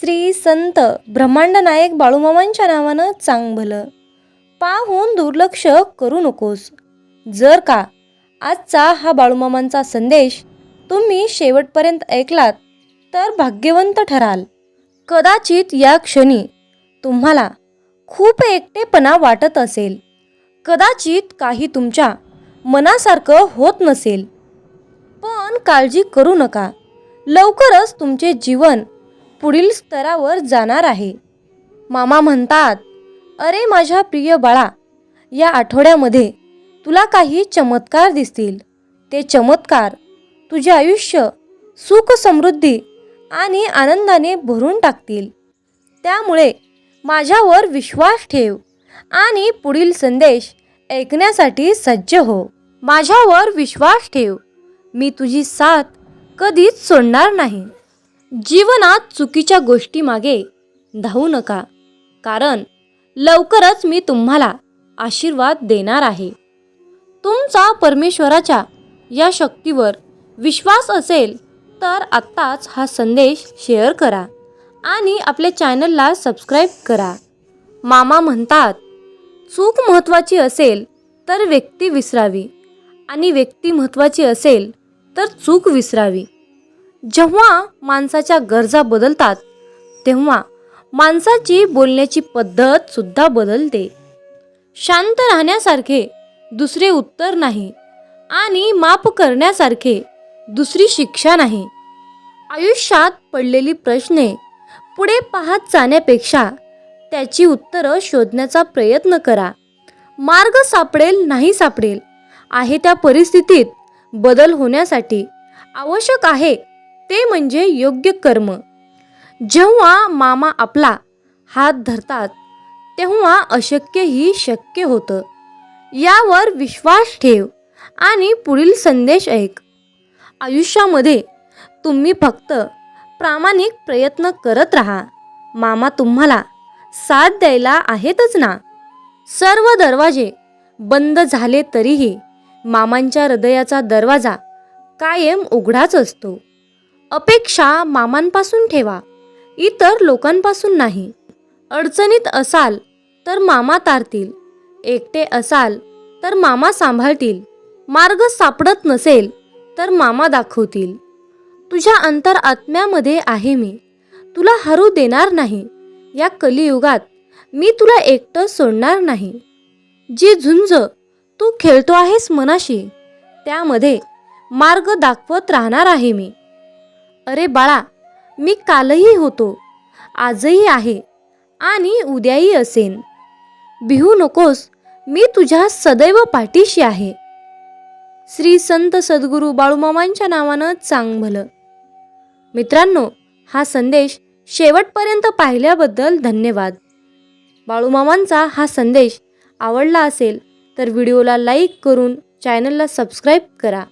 श्री संत ब्रह्मांड नायक बाळूमामांच्या नावानं चांग भलं पाहून दुर्लक्ष करू नकोस. जर का आजचा हा बाळूमामांचा संदेश तुम्ही शेवटपर्यंत ऐकलात तर भाग्यवंत ठराल. कदाचित या क्षणी तुम्हाला खूप एकटेपणा वाटत असेल. कदाचित काही तुमच्या मनासारखं होत नसेल. पण काळजी करू नका. लवकरच तुमचे जीवन पुढील स्तरावर जाणार आहे. मामा म्हणतात अरे माझ्या प्रिय बाळा या आठवड्यामध्ये तुला काही चमत्कार दिसतील. ते चमत्कार तुझे आयुष्य सुख समृद्धी आणि आनंदाने भरून टाकतील. त्यामुळे माझ्यावर विश्वास ठेव आणि पुढील संदेश ऐकण्यासाठी सज्ज हो. माझ्यावर विश्वास ठेव. मी तुझी साथ कधीच सोडणार नाही. जीवनात चुकीच्या गोष्टी मागे धावू नका. कारण लवकरच मी तुम्हाला आशीर्वाद देणार आहे. तुमचा परमेश्वराच्या या शक्तीवर विश्वास असेल तर आत्ताच हा संदेश शेअर करा आणि आपल्या चॅनलला सबस्क्राईब करा. मामा म्हणतात चूक महत्त्वाची असेल तर व्यक्ती विसरावी आणि व्यक्ती महत्त्वाची असेल तर चूक विसरावी. जेव्हा माणसाच्या गरजा बदलतात तेव्हा माणसाची बोलण्याची पद्धत सुद्धा बदलते. शांत राहण्यासारखे दुसरे उत्तर नाही आणि माफ करण्यासारखे दुसरी शिक्षा नाही. आयुष्यात पडलेली प्रश्ने पुढे पाहत जाण्यापेक्षा त्याची उत्तरं शोधण्याचा प्रयत्न करा. मार्ग सापडेल नाही सापडेल आहे त्या परिस्थितीत बदल होण्यासाठी आवश्यक आहे ते म्हणजे योग्य कर्म. जेव्हा मामा आपला हात धरतात तेव्हा अशक्यही शक्य होतं. यावर विश्वास ठेव आणि पुढील संदेश ऐक. आयुष्यामध्ये तुम्ही फक्त प्रामाणिक प्रयत्न करत राहा. मामा तुम्हाला साथ द्यायला आहेतच ना? सर्व दरवाजे बंद झाले तरीही मामांच्या हृदयाचा दरवाजा कायम उघडाच असतो. अपेक्षा मामांपासून ठेवा. इतर लोकांपासून नाही. अडचणीत असाल तर मामा तारतील. एकटे असाल तर मामा सांभाळतील. मार्ग सापडत नसेल तर मामा दाखवतील. तुझ्या अंतर आत्म्यामध्ये आहे मी. तुला हरू देणार नाही. या कलियुगात मी तुला एकटं सोडणार नाही. जी झुंज तू खेळतो आहेस मनाशी त्यामध्ये मार्ग दाखवत राहणार आहे मी. अरे बाळा मी कालही होतो. आजही आहे आणि उद्याही असेन. बिहू नकोस मी तुझ्या सदैव पाठीशी आहे. श्री संत सद्गुरू बाळूमामांच्या नावानं चांग भलं मित्रांनो हा संदेश शेवटपर्यंत पाहिल्याबद्दल धन्यवाद. बाळूमामांचा हा संदेश आवडला असेल तर व्हिडिओला लाईक करून चॅनलला सबस्क्राईब करा.